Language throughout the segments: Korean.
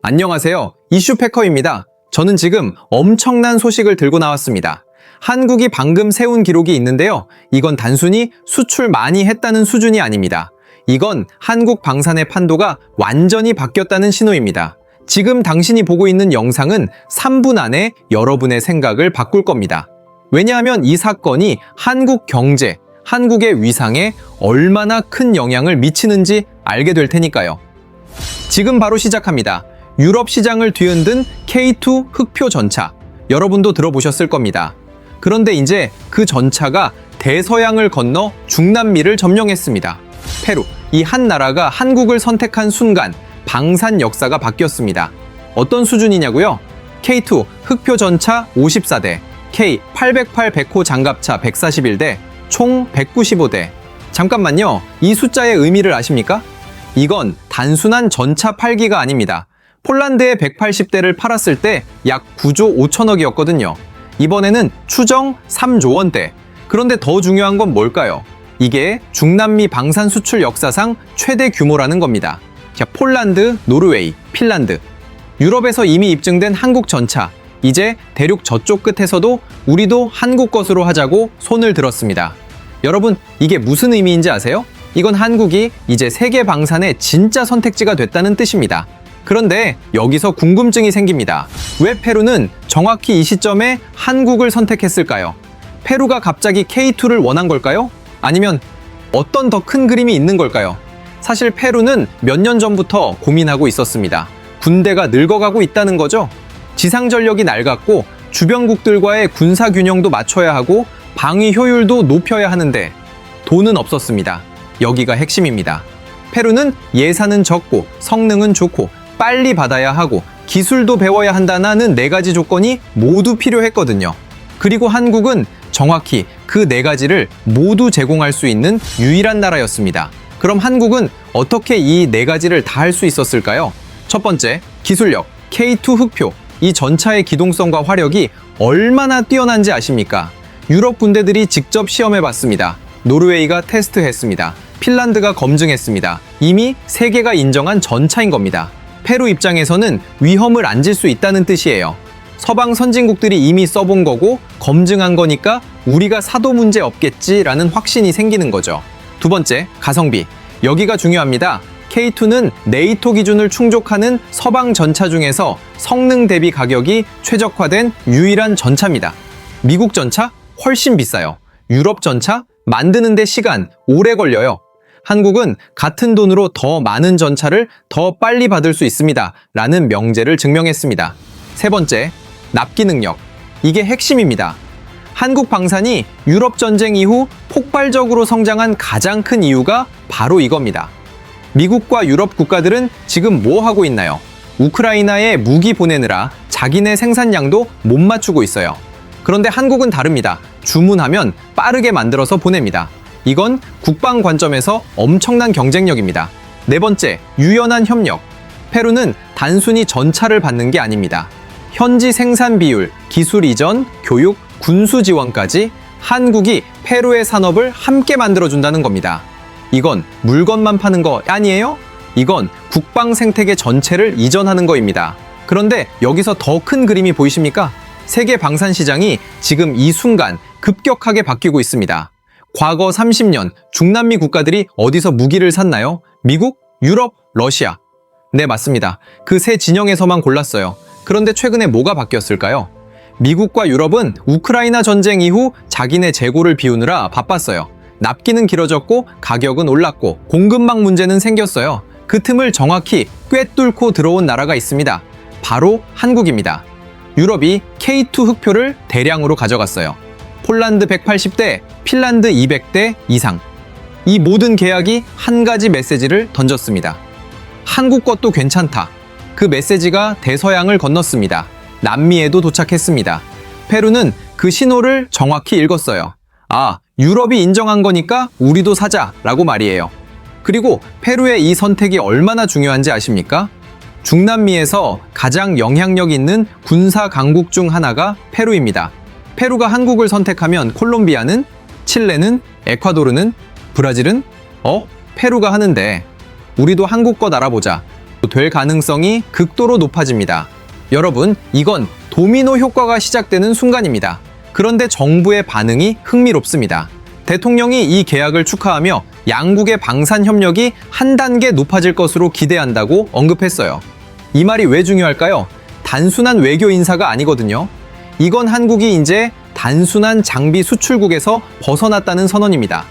안녕하세요. 이슈패커입니다. 저는 지금 엄청난 소식을 들고 나왔습니다. 한국이 방금 세운 기록이 있는데요. 이건 단순히 수출 많이 했다는 수준이 아닙니다. 이건 한국 방산의 판도가 완전히 바뀌었다는 신호입니다. 지금 당신이 보고 있는 영상은 3분 안에 여러분의 생각을 바꿀 겁니다. 왜냐하면 이 사건이 한국 경제, 한국의 위상에 얼마나 큰 영향을 미치는지 알게 될 테니까요. 지금 바로 시작합니다. 유럽 시장을 뒤흔든 K2 흑표 전차. 여러분도 들어보셨을 겁니다. 그런데 이제 그 전차가 대서양을 건너 중남미를 점령했습니다. 페루, 이 한 나라가 한국을 선택한 순간 방산 역사가 바뀌었습니다. 어떤 수준이냐고요? K2 흑표 전차 54대, K808 백호 장갑차 141대, 총 195대. 잠깐만요. 이 숫자의 의미를 아십니까? 이건 단순한 전차 팔기가 아닙니다. 폴란드에 180대를 팔았을 때 약 9조 5천억이었거든요. 이번에는 추정 3조 원대. 그런데 더 중요한 건 뭘까요? 이게 중남미 방산 수출 역사상 최대 규모라는 겁니다. 자, 폴란드, 노르웨이, 핀란드. 유럽에서 이미 입증된 한국 전차. 이제 대륙 저쪽 끝에서도 우리도 한국 것으로 하자고 손을 들었습니다. 여러분, 이게 무슨 의미인지 아세요? 이건 한국이 이제 세계 방산의 진짜 선택지가 됐다는 뜻입니다. 그런데 여기서 궁금증이 생깁니다. 왜 페루는 정확히 이 시점에 한국을 선택했을까요? 페루가 갑자기 K2를 원한 걸까요? 아니면 어떤 더 큰 그림이 있는 걸까요? 사실 페루는 몇 년 전부터 고민하고 있었습니다. 군대가 늙어가고 있다는 거죠. 지상 전력이 낡았고 주변국들과의 군사 균형도 맞춰야 하고 방위 효율도 높여야 하는데 돈은 없었습니다. 여기가 핵심입니다. 페루는 예산은 적고 성능은 좋고 빨리 받아야 하고 기술도 배워야 한다는 네 가지 조건이 모두 필요했거든요. 그리고 한국은 정확히 그 네 가지를 모두 제공할 수 있는 유일한 나라였습니다. 그럼 한국은 어떻게 이 네 가지를 다 할 수 있었을까요? 첫 번째, 기술력, K2 흑표. 이 전차의 기동성과 화력이 얼마나 뛰어난지 아십니까? 유럽 군대들이 직접 시험해 봤습니다. 노르웨이가 테스트했습니다. 핀란드가 검증했습니다. 이미 세계가 인정한 전차인 겁니다. 페루 입장에서는 위험을 안질 수 있다는 뜻이에요. 서방 선진국들이 이미 써본 거고 검증한 거니까 우리가 사도 문제 없겠지라는 확신이 생기는 거죠. 두 번째, 가성비. 여기가 중요합니다. K2는 네이토 기준을 충족하는 서방 전차 중에서 성능 대비 가격이 최적화된 유일한 전차입니다. 미국 전차 훨씬 비싸요. 유럽 전차 만드는데 시간 오래 걸려요. 한국은 같은 돈으로 더 많은 전차를 더 빨리 받을 수 있습니다. 라는 명제를 증명했습니다. 세 번째, 납기 능력. 이게 핵심입니다. 한국 방산이 유럽 전쟁 이후 폭발적으로 성장한 가장 큰 이유가 바로 이겁니다. 미국과 유럽 국가들은 지금 뭐 하고 있나요? 우크라이나에 무기 보내느라 자기네 생산량도 못 맞추고 있어요. 그런데 한국은 다릅니다. 주문하면 빠르게 만들어서 보냅니다. 이건 국방 관점에서 엄청난 경쟁력입니다. 네 번째, 유연한 협력. 페루는 단순히 전차를 받는 게 아닙니다. 현지 생산 비율, 기술 이전, 교육, 군수 지원까지 한국이 페루의 산업을 함께 만들어준다는 겁니다. 이건 물건만 파는 거 아니에요? 이건 국방 생태계 전체를 이전하는 거입니다. 그런데 여기서 더 큰 그림이 보이십니까? 세계 방산 시장이 지금 이 순간 급격하게 바뀌고 있습니다. 과거 30년 중남미 국가들이 어디서 무기를 샀나요? 미국, 유럽, 러시아. 네, 맞습니다. 그 세 진영에서만 골랐어요. 그런데 최근에 뭐가 바뀌었을까요? 미국과 유럽은 우크라이나 전쟁 이후 자기네 재고를 비우느라 바빴어요. 납기는 길어졌고 가격은 올랐고 공급망 문제는 생겼어요. 그 틈을 정확히 꿰뚫고 들어온 나라가 있습니다. 바로 한국입니다. 유럽이 K2 흑표를 대량으로 가져갔어요. 폴란드 180대, 핀란드 200대 이상. 이 모든 계약이 한 가지 메시지를 던졌습니다. 한국 것도 괜찮다. 그 메시지가 대서양을 건넜습니다. 남미에도 도착했습니다. 페루는 그 신호를 정확히 읽었어요. 아, 유럽이 인정한 거니까 우리도 사자 라고 말이에요. 그리고 페루의 이 선택이 얼마나 중요한지 아십니까? 중남미에서 가장 영향력 있는 군사 강국 중 하나가 페루입니다. 페루가 한국을 선택하면 콜롬비아는, 칠레는, 에콰도르는, 브라질은, 어? 페루가 하는데 우리도 한국 것 알아보자. 될 가능성이 극도로 높아집니다. 여러분, 이건 도미노 효과가 시작되는 순간입니다. 그런데 정부의 반응이 흥미롭습니다. 대통령이 이 계약을 축하하며 양국의 방산 협력이 한 단계 높아질 것으로 기대한다고 언급했어요. 이 말이 왜 중요할까요? 단순한 외교 인사가 아니거든요. 이건 한국이 이제 단순한 장비 수출국에서 벗어났다는 선언입니다.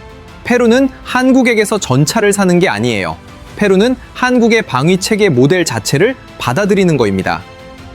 페루는 한국에게서 전차를 사는 게 아니에요. 페루는 한국의 방위 체계 모델 자체를 받아들이는 거입니다.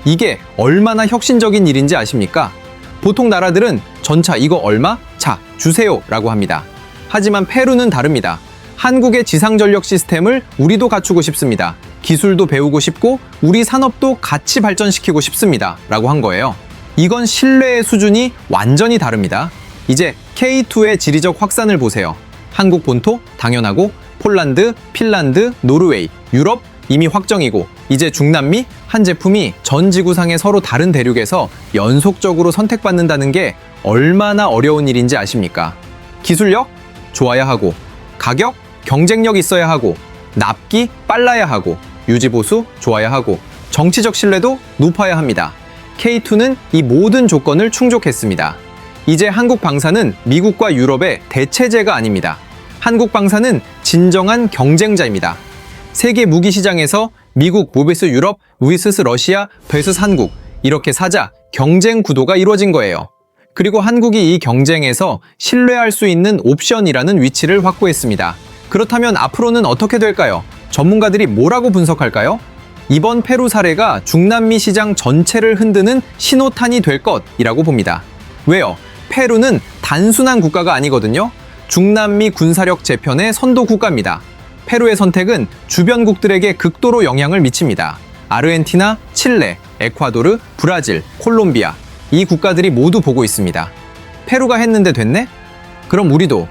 이게 얼마나 혁신적인 일인지 아십니까? 보통 나라들은 전차 이거 얼마? 자, 주세요 라고 합니다. 하지만 페루는 다릅니다. 한국의 지상 전력 시스템을 우리도 갖추고 싶습니다. 기술도 배우고 싶고 우리 산업도 같이 발전시키고 싶습니다. 라고 한 거예요. 이건 신뢰의 수준이 완전히 다릅니다. 이제 K2의 지리적 확산을 보세요. 한국 본토 당연하고 폴란드, 핀란드, 노르웨이, 유럽 이미 확정이고 이제 중남미 한 제품이 전 지구상의 서로 다른 대륙에서 연속적으로 선택받는다는 게 얼마나 어려운 일인지 아십니까? 기술력 좋아야 하고 가격 경쟁력 있어야 하고 납기 빨라야 하고 유지 보수 좋아야 하고 정치적 신뢰도 높아야 합니다. K2는 이 모든 조건을 충족했습니다. 이제 한국 방사는 미국과 유럽의 대체제가 아닙니다. 한국 방사는 진정한 경쟁자입니다. 세계 무기 시장에서 미국, 모비스 유럽, 위스스 러시아, 베스스 한국 이렇게 사자 경쟁 구도가 이루어진 거예요. 그리고 한국이 이 경쟁에서 신뢰할 수 있는 옵션이라는 위치를 확보했습니다. 그렇다면 앞으로는 어떻게 될까요? 전문가들이 뭐라고 분석할까요? 이번 페루 사례가 중남미 시장 전체를 흔드는 신호탄이 될 것이라고 봅니다. 왜요? 페루는 단순한 국가가 아니거든요. 중남미 군사력 재편의 선도 국가입니다. 페루의 선택은 주변국들에게 극도로 영향을 미칩니다. 아르헨티나, 칠레, 에콰도르, 브라질, 콜롬비아 이 국가들이 모두 보고 있습니다. 페루가 했는데 됐네? 그럼 우리도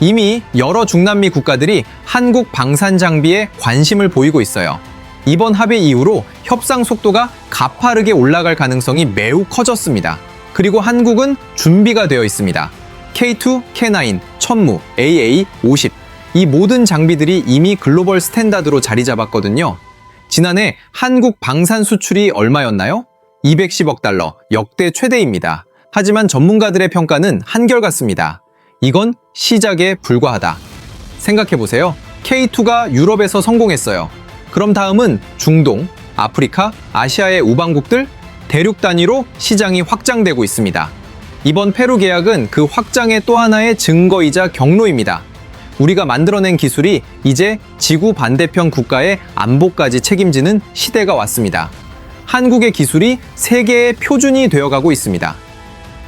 이미 여러 중남미 국가들이 한국 방산 장비에 관심을 보이고 있어요. 이번 합의 이후로 협상 속도가 가파르게 올라갈 가능성이 매우 커졌습니다. 그리고 한국은 준비가 되어 있습니다. K2, K9, 천무, AA, 50. 이 모든 장비들이 이미 글로벌 스탠다드로 자리 잡았거든요. 지난해 한국 방산 수출이 얼마였나요? 210억 달러, 역대 최대입니다. 하지만 전문가들의 평가는 한결같습니다. 이건 시작에 불과하다. 생각해보세요. K2가 유럽에서 성공했어요. 그럼 다음은 중동, 아프리카, 아시아의 우방국들, 대륙 단위로 시장이 확장되고 있습니다. 이번 페루 계약은 그 확장의 또 하나의 증거이자 경로입니다. 우리가 만들어낸 기술이 이제 지구 반대편 국가의 안보까지 책임지는 시대가 왔습니다. 한국의 기술이 세계의 표준이 되어가고 있습니다.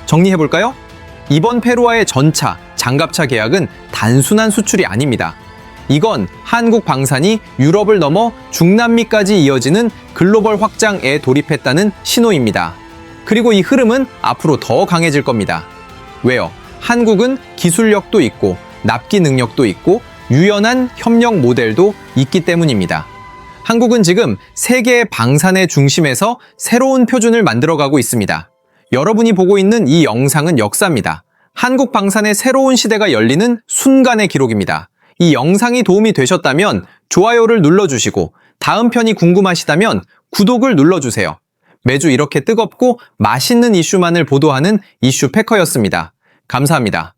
정리해볼까요? 이번 페루와의 전차, 장갑차 계약은 단순한 수출이 아닙니다. 이건 한국 방산이 유럽을 넘어 중남미까지 이어지는 글로벌 확장에 돌입했다는 신호입니다. 그리고 이 흐름은 앞으로 더 강해질 겁니다. 왜요? 한국은 기술력도 있고 납기 능력도 있고 유연한 협력 모델도 있기 때문입니다. 한국은 지금 세계의 방산의 중심에서 새로운 표준을 만들어가고 있습니다. 여러분이 보고 있는 이 영상은 역사입니다. 한국 방산의 새로운 시대가 열리는 순간의 기록입니다. 이 영상이 도움이 되셨다면 좋아요를 눌러주시고 다음 편이 궁금하시다면 구독을 눌러주세요. 매주 이렇게 뜨겁고 맛있는 이슈만을 보도하는 이슈 패커였습니다. 감사합니다.